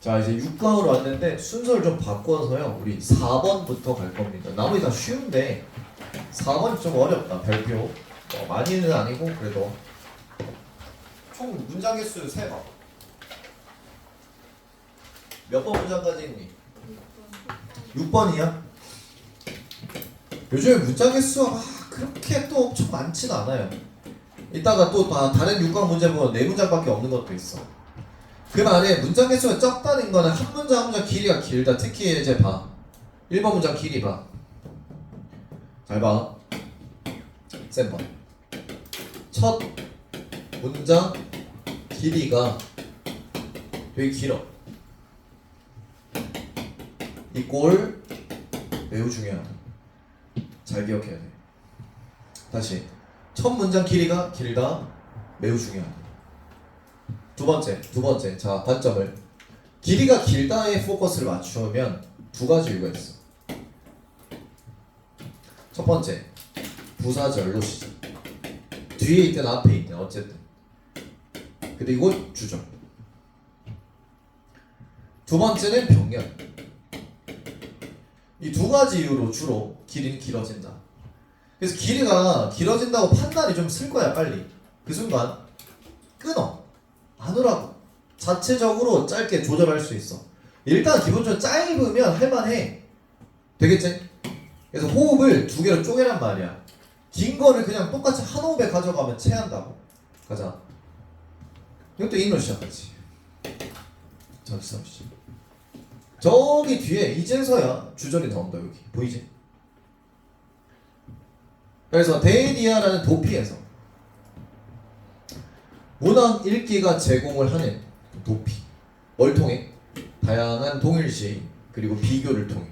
자 이제 6강으로 왔는데 순서를 좀 바꿔서요. 우리 4번부터 갈 겁니다. 나머지 다 쉬운데 4번이 좀 어렵다. 별표. 어, 많이는 아니고 그래도. 총 문장 개수 세봐 몇번 문장까지 있니? 6번이야? 요즘에 문장 개수가 막 그렇게 또 엄청 많진 않아요. 이따가 또 다 다른 6강 문제 보면 4문장밖에 없는 것도 있어 그 말에 문장 개수가 적다는 거는 한 문장 한 문장 길이가 길다. 특히 이제 봐. 1번 문장 길이 봐. 잘 봐. 센 번. 첫 문장 길이가 되게 길어. 이 꼴 매우 중요하다. 잘 기억해야 돼. 다시. 첫 문장 길이가 길다. 매우 중요하다. 두 번째, 두 번째. 자, 관점을. 길이가 길다에 포커스를 맞추면 두 가지 이유가 있어. 첫 번째, 부사절로 시작. 뒤에 있든 앞에 있든 어쨌든. 그리고 주절. 두 번째는 병렬. 이 두 가지 이유로 주로 길이는 길어진다. 그래서 길이가 길어진다고 판단이 좀 쓸 거야, 빨리. 그 순간 끊어. 자체적으로 짧게 조절할 수 있어. 일단 기본적으로 짧으면 할만해. 되겠지? 그래서 호흡을 두 개로 쪼개란 말이야. 긴 거를 그냥 똑같이 한 호흡에 가져가면 체한다고. 가자. 이것도 인으로 시작하지. 자, 시작하시죠. 저기 뒤에 이제서야 주절이 나온다 여기 보이지? 그래서 데이디아라는 도피에서 문학 읽기가 제공을 하는 도피 뭘 통해? 다양한 동일시 그리고 비교를 통해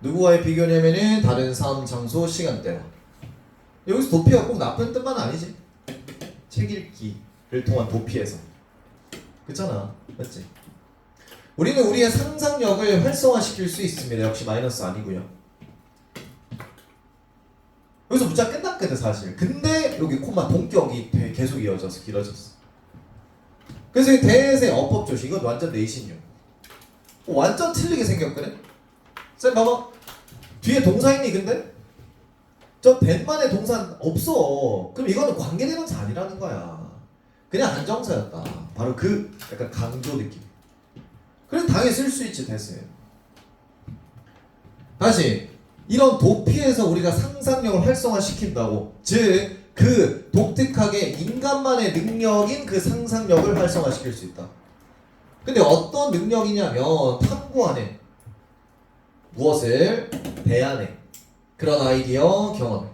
누구와의 비교냐면은 다른 삶, 장소, 시간대와 여기서 도피가 꼭 나쁜 뜻만 아니지 책 읽기를 통한 도피에서 그렇잖아 맞지? 우리는 우리의 상상력을 활성화시킬 수 있습니다 역시 마이너스 아니고요 여기서 문자 끝났거든 사실. 근데 여기 콤마 동격이 되- 계속 이어져서 길어졌어. 그래서 이 대세 어법 조시 이건 완전 내신용. 어, 완전 틀리게 생겼거든. 쌤 봐봐. 뒤에 동사 있니 근데? 저 벤만의 동사 없어. 그럼 이거는 관계대명사 아니라는 거야. 그냥 안정사였다. 바로 그 약간 강조 느낌. 그래서 당연히 쓸 수 있지 대세. 다시 이런 도피에서 우리가 상상력을 활성화시킨다고 즉 그 독특하게 인간만의 능력인 그 상상력을 활성화시킬 수 있다. 근데 어떤 능력이냐면 탐구하는 무엇을? 대안해 그런 아이디어 경험.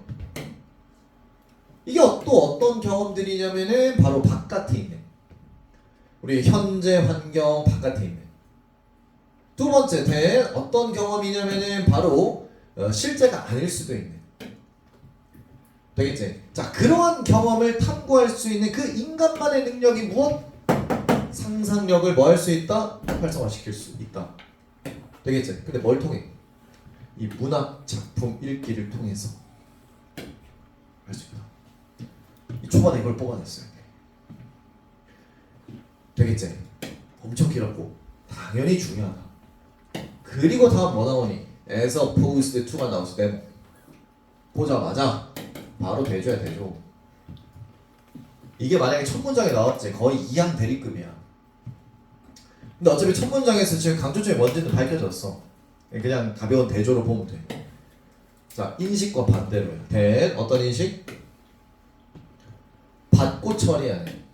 이게 또 어떤 경험들이냐면은 바로 바깥에 있는. 우리 현재 환경 바깥에 있는. 두 번째 대 어떤 경험이냐면은 바로 어, 실제가 아닐 수도 있는 되겠지? 자 그러한 경험을 탐구할 수 있는 그 인간만의 능력이 무엇? 상상력을 뭐 할 수 있다? 활성화시킬 수 있다 되겠지? 근데 뭘 통해? 이 문학 작품 읽기를 통해서 할 수 있다 이 초반에 이걸 뽑아냈어요 되겠지? 엄청 길었고 당연히 중요하다 그리고 다음 뭐 나오니? 에서 포스트 2가 나왔을 때 보자마자 바로 대줘야 되죠. 이게 만약에 첫 문장에 나왔지 거의 2항 대리급이야. 근데 어차피 첫 문장에서 지금 강조점이 뭔지는 밝혀졌어. 그냥 가벼운 대조로 보면 돼. 자 인식과 반대로요. 대 어떤 인식? 받고 처리하는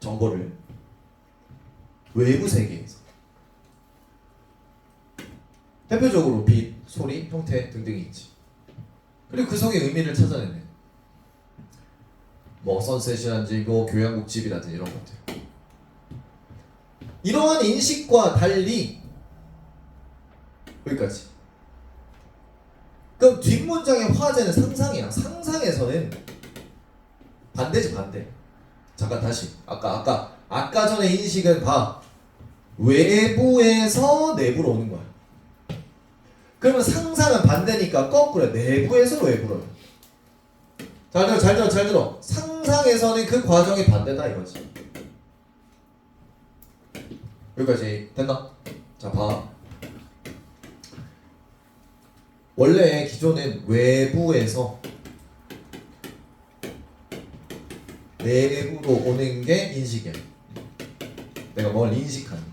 정보를 외부 세계에서 대표적으로 빛, 소리, 형태 등등이 있지. 그리고 그 속에 의미를 찾아내는 뭐 선셋이라든지 뭐 교양국집이라든지 이런 것들. 이러한 인식과 달리 여기까지. 그럼 뒷문장의 화제는 상상이야. 상상에서는 반대지 반대. 잠깐 다시. 아까 아까 아까 전에 인식은 봐. 외부에서 내부로 오는 거야. 그러면 상상은 반대니까 거꾸로 내부에서 외부로. 잘 들어, 잘 들어, 잘 들어. 상상에서는 그 과정이 반대다 이거지. 여기까지 됐나? 자, 봐. 원래 기존엔 외부에서 내부로 오는 게 인식이야. 내가 뭘 인식하는. 거.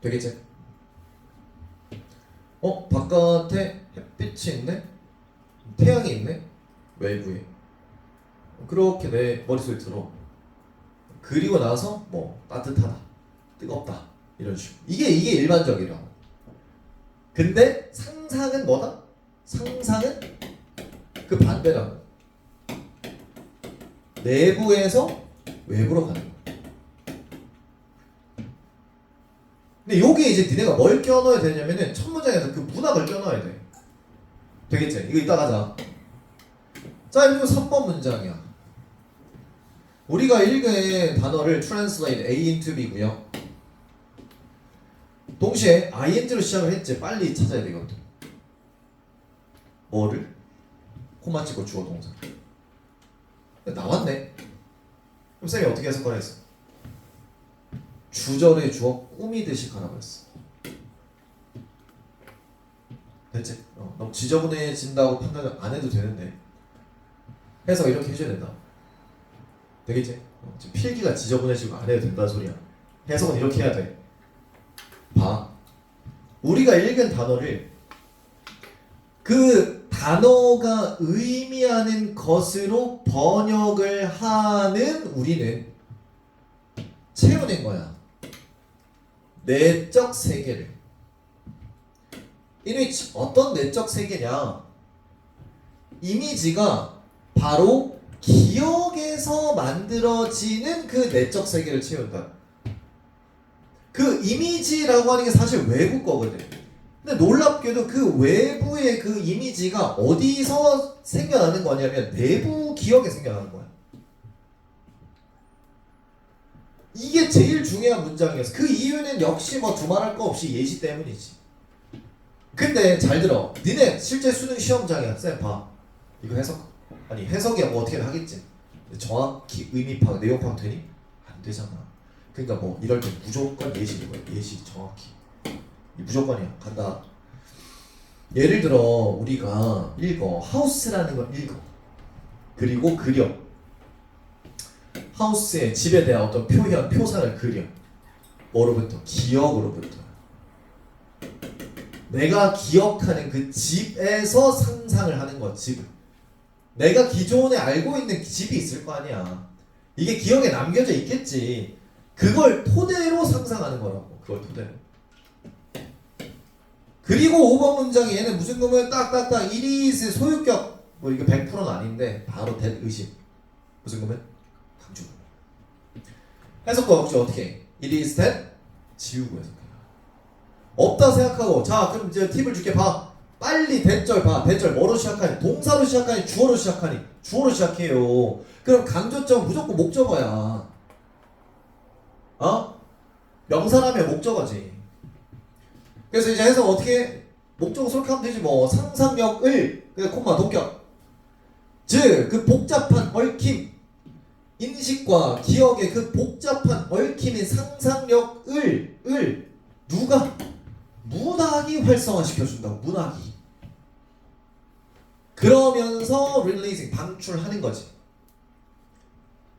되겠지? 어? 바깥에 햇빛이 있네? 태양이 있네? 외부에. 그렇게 내 머릿속에 들어. 그리고 나서 뭐 따뜻하다, 뜨겁다 이런 식으로. 이게 이게 일반적이라고. 근데 상상은 뭐다? 상상은 그 반대라고. 내부에서 외부로 가는 거야. 근데 요게 이제 니네가 뭘 껴넣어야 되냐면은 첫 문장에서 그 문학을 껴넣어야 돼. 되겠지? 이거 이따 가자. 자, 이거 3번 문장이야. 우리가 읽은 단어를 translate A into B고요. 동시에 ing로 시작을 했지. 빨리 찾아야 되거든. 뭐를? 코마 찍고 주어 동사. 나왔네. 그럼 쌤이 어떻게 해석하라 했어? 주절의 주어 꾸미듯이 가라고 했어. 됐지? 어, 너무 지저분해진다고 판단을 안 해도 되는데 해석 이렇게 해줘야 된다. 되겠지? 어, 지금 필기가 지저분해지고 안 해도 된다는 소리야. 해석은 이렇게 해야 돼. 봐. 우리가 읽은 단어를 그 단어가 의미하는 것으로 번역을 하는 우리는 채워낸 거야. 내적 세계를. 이는 어떤 내적 세계냐? 이미지가 바로 기억에서 만들어지는 그 내적 세계를 채운다. 그 이미지라고 하는 게 사실 외부 거거든. 근데 놀랍게도 그 외부의 그 이미지가 어디서 생겨나는 거냐면 내부 기억에 생겨나는 거야. 이게 제일 중요한 문장이었어. 그 이유는 역시 뭐 두말할 거 없이 예시 때문이지. 근데 잘 들어. 니네 실제 수능 시험장이야. 쌤 봐. 이거 해석 아니 해석이야 뭐 어떻게 하겠지. 정확히 의미 파악, 내용 파악 되니? 안 되잖아. 그러니까 뭐 이럴 때 무조건 예시인 거야. 예시 정확히. 이 무조건이야. 간다. 예를 들어 우리가 읽어 하우스라는 걸 읽어. 그리고 그려. 하우스의 집에 대한 어떤 표현, 표상을 그려. 뭐로부터? 기억으로부터. 내가 기억하는 그 집에서 상상을 하는 거, 집을. 내가 기존에 알고 있는 집이 있을 거 아니야. 이게 기억에 남겨져 있겠지. 그걸 토대로 상상하는 거라고. 그걸 토대로. 그리고 5번 문장에 얘는 무슨 놈은 딱딱딱 1이 소유격 뭐 이거 100%는 아닌데 바로 대 의심. 무슨 놈은 강조. 해석과 혹시 어떻게? 해? It is that 지우고 해석해. 없다 생각하고 자 그럼 이제 팁을 줄게 봐. 빨리 대절 봐. 대절 뭐로 시작하니? 동사로 시작하니? 주어로 시작하니? 주어로 시작해요. 그럼 강조점 무조건 목적어야. 어? 명사라면 목적어지. 그래서 이제 해석 어떻게 해? 목적어 솔직하면 되지 뭐 상상력을 그 콤마 동격 즉 그 복잡한 얽힘 인식과 기억의 그 복잡한 얽힘인 상상력을 을 누가? 문학이 활성화시켜준다고 문학이. 그러면서 releasing 방출하는 거지.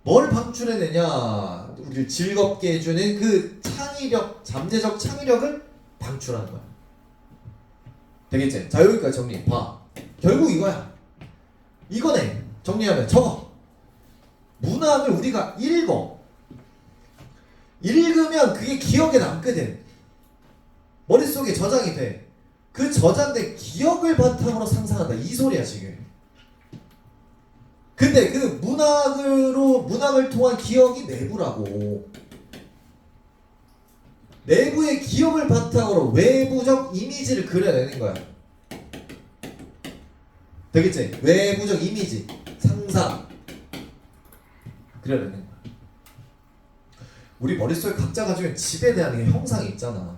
뭘 방출해내냐? 우리를 즐겁게 해주는 그 창의력 잠재적 창의력을 방출하는 거야. 되겠지? 자 여기까지 정리 봐. 결국 이거야. 이거네. 정리하면 저거 문학을 우리가 읽어 읽으면 그게 기억에 남거든 머릿속에 저장이 돼. 그 저장된 기억을 바탕으로 상상한다. 이 소리야, 지금. 근데 그 문학으로, 문학을 통한 기억이 내부라고. 내부의 기억을 바탕으로 외부적 이미지를 그려내는 거야. 되겠지? 외부적 이미지, 상상. 그려내는 거야. 우리 머릿속에 각자 가지고 있는 집에 대한 형상이 있잖아.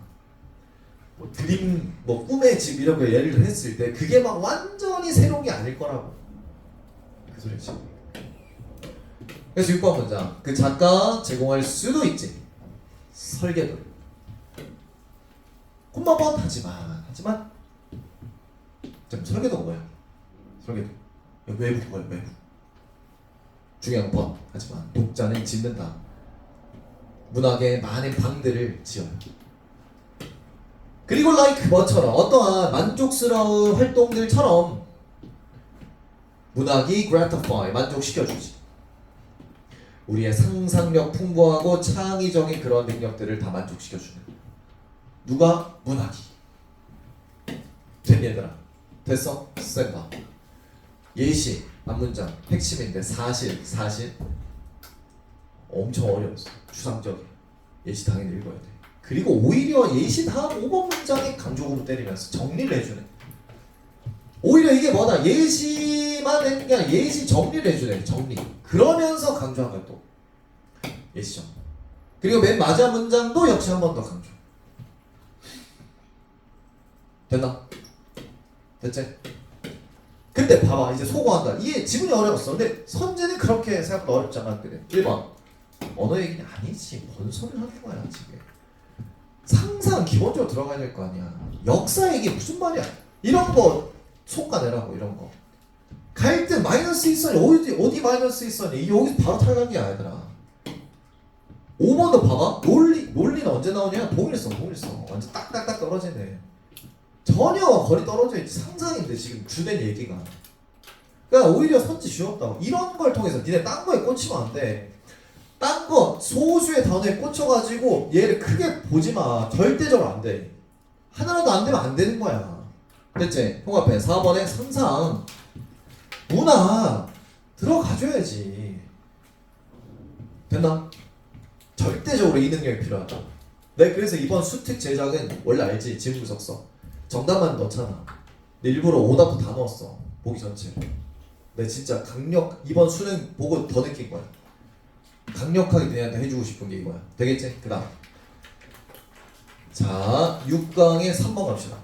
뭐 드림 뭐 꿈의 집 이런 거 예를 했을 때 그게 막 완전히 새로운 게 아닐 거라고. 그 소리지. 그래서 6번 문장. 그 작가 제공할 수도 있지. 설계도. 콤마번 하지만 하지만. 좀 설계도가 뭐야? 설계도. 외부 뭐야 외부 중요한 번 하지만 독자는 짓는다. 문학의 많은 방들을 지어요. 그리고 like 뭐처럼 어떠한 만족스러운 활동들처럼 문학이 gratify 만족시켜주지. 우리의 상상력 풍부하고 창의적인 그런 능력들을 다 만족시켜주는. 누가? 문학이. 됐니 얘들아? 됐어? 쌤봐 예시 앞문장 핵심인데 사실 사실 엄청 어려웠어. 추상적인 예시 당연히 읽어야 돼. 그리고 오히려 예시 다음 5번 문장에 강조구문 때리면서 정리를 해주네. 오히려 이게 뭐다? 예시만 했는 게 아니라 예시 정리를 해주네 정리. 그러면서 강조한 거야 또. 예시 정리. 그리고 맨 마지막 문장도 역시 한 번 더 강조. 됐나? 됐지? 근데 봐봐 이제 소거한다. 이게 지문이 어려웠어. 근데 선재는 그렇게 생각보다 어렵지 않았거든 1번. 언어 얘기는 아니지. 뭔 소리를 하는 거야 지금. 상상 기본적으로 들어가야 될 거 아니야. 역사 얘기 무슨 말이야? 이런 거 속가내라고 이런 거. 갈등 마이너스 있어니 어디 어디 마이너스 있어니 여기 바로 탈락이야 얘들아 5번도 봐봐. 논리 논리는 언제 나오냐? 동일성 동일성. 완전 딱딱딱 떨어지네 전혀 거리 떨어져 있지 상상인데 지금 주된 얘기가. 그러니까 오히려 선지 쉬웠다고 이런 걸 통해서 니네 딴 거에 꽂히면 안돼 딴 거 소수의 단어에 꽂혀가지고 얘를 크게 보지 마. 절대적으로 안돼. 하나라도 안 되면 안 되는 거야. 됐지? 형 앞에 4번에 상상. 문화 들어가줘야지. 됐나? 절대적으로 이 능력이 필요하다. 네 그래서 이번 수특 제작은 원래 알지? 지문 구석서 정답만 넣잖아. 근데 일부러 오답도 다 넣었어 보기 전체. 내 진짜 강력 이번 수능 보고 더 느낀 거야. 강력하게 너네한테 해주고 싶은 게 이거야. 되겠지? 그 다음. 자 6강에 3번 갑시다